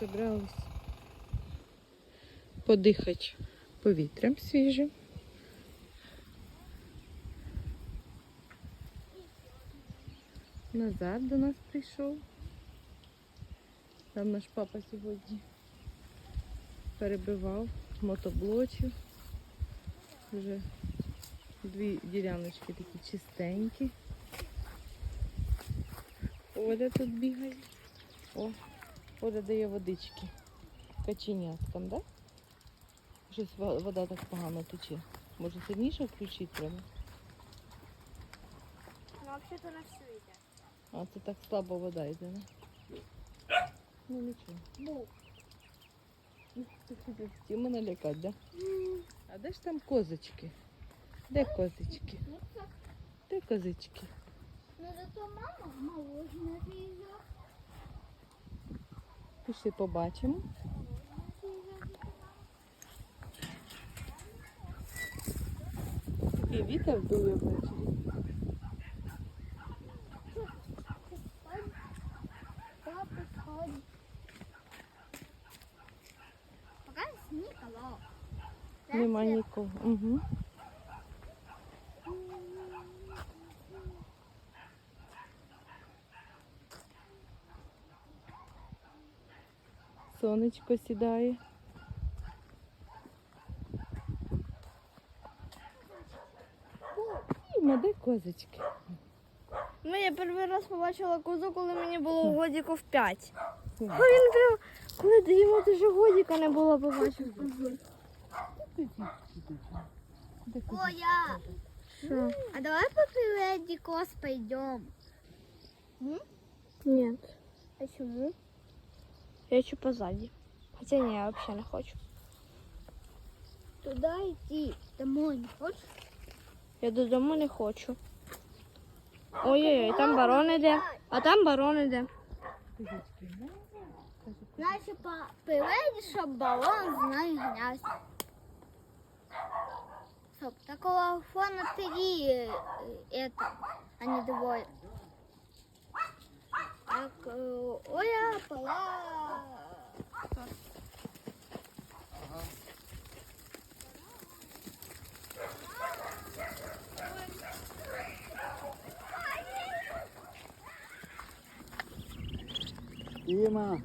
Зібрались подихати повітрям свіжим. Назар до нас прийшов. Там наш папа сьогодні перебивав мотоблочів. Вже дві діляночки такі чистенькі. Оля тут бігає. О, Оля дає водички каченяткам, да? Щось вода так погано тече. Може сильніше включити треба? Ну, вообще-то на все йде. А це так слабо вода йде, да? Ну нічого. Бу. Ти хотів Тіму да? А де ж там козочки? Де козочки? Ну, Де козочки? ну, зато мама молочна ріжа. Пішли побачимо. Такий вітер дує ввечері. Нема нікого. Угу. Сонечко сідає. Іма, де козочки? Ну, я перший раз побачила козу, коли мені було годиків 5. А він прям, коли до йому дуже годика не було, побачив козу. Оля, Що? а давай по Дикос пойдем. Нет, Почему? Я хочу позади. Хотя не, я вообще не хочу. Туда идти. Домой не хочешь? Я додому не хочу. Ой-ой-ой, там барон іде. А там барон іде. По приведи, щоб балон з нею гнявся. Стоп, такого фона три э, это, а не двое. Так, э, Оля, пора. Іма.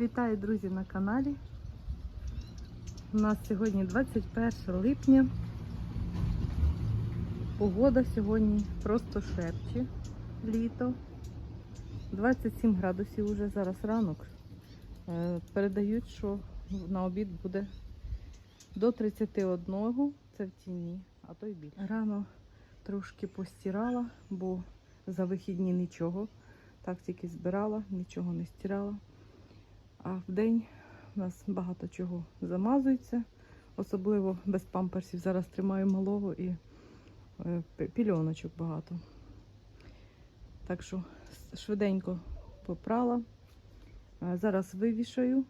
Вітаю, друзі, на каналі. У нас сьогодні 21 липня. Погода сьогодні просто шепче літо. 27 градусів уже зараз ранок. Е, Передають, що на обід буде до 31, це в тіні, а то й більше. Рано трошки постирала, бо за вихідні нічого. Так тільки збирала, нічого не стирала. А в день у нас багато чого замазується, особливо без памперсів. Зараз тримаю малого і е, пільоночок багато. Так що швиденько попрала. Зараз вивішаю.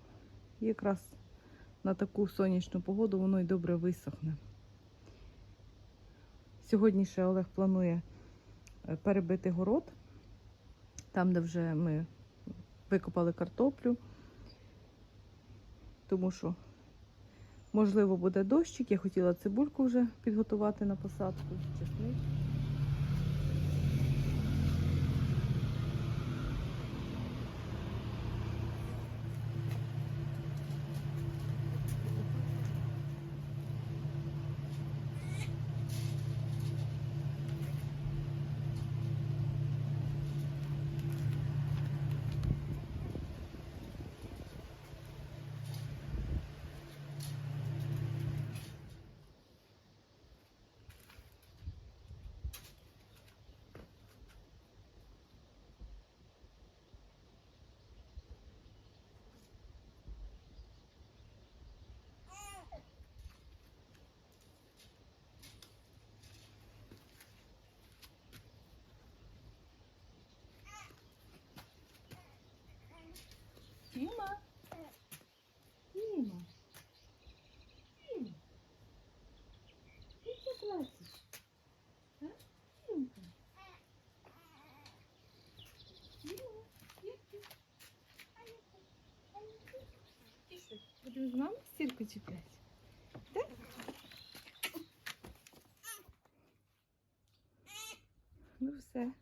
І якраз на таку сонячну погоду воно й добре висохне. Сьогодні ще Олег планує е, перебити город, там, де вже ми викопали картоплю тому що, можливо, буде дощик. Я хотіла цибульку вже підготувати на посадку. Чесник. Тіма. Тіма. Тіма. Ти що? А? Тімка. Тіма. Будемо з мамою стірку чіпляти. Так? Ну все.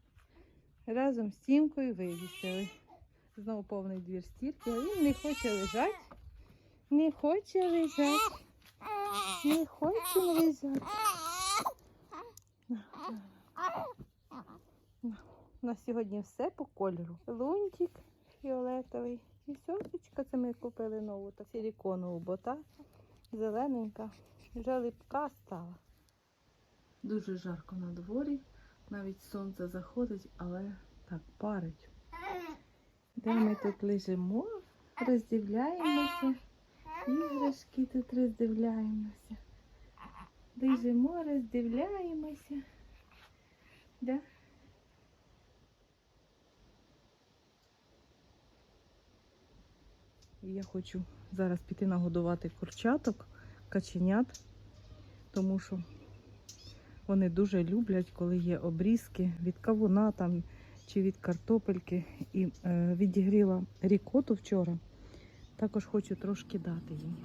Разом з Тімкою вивісили. Знову повний двір стірки, а він не хоче лежати. Не хоче лежати. Не хоче лежати. На сьогодні все по кольору. Лунтик фіолетовий. І сьоточка, це ми купили нову та силіконову бота. Зелененька. Вже липка стала. Дуже жарко на дворі. Навіть сонце заходить, але так парить. Де ми тут лежимо, роздивляємося. Іграшки тут роздивляємося. Лежимо, роздивляємося. Да? Я хочу зараз піти нагодувати курчаток, каченят, тому що вони дуже люблять, коли є обрізки від кавуна там чи від картопельки. І е, відігріла рікоту вчора. Також хочу трошки дати їм.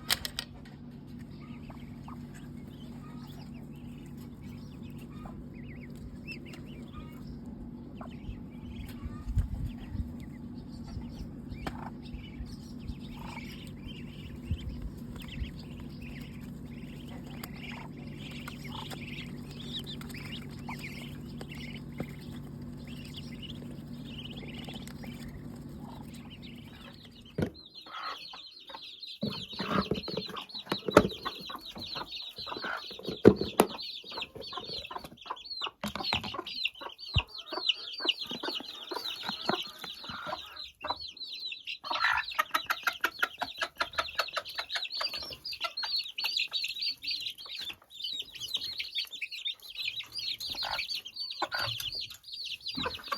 you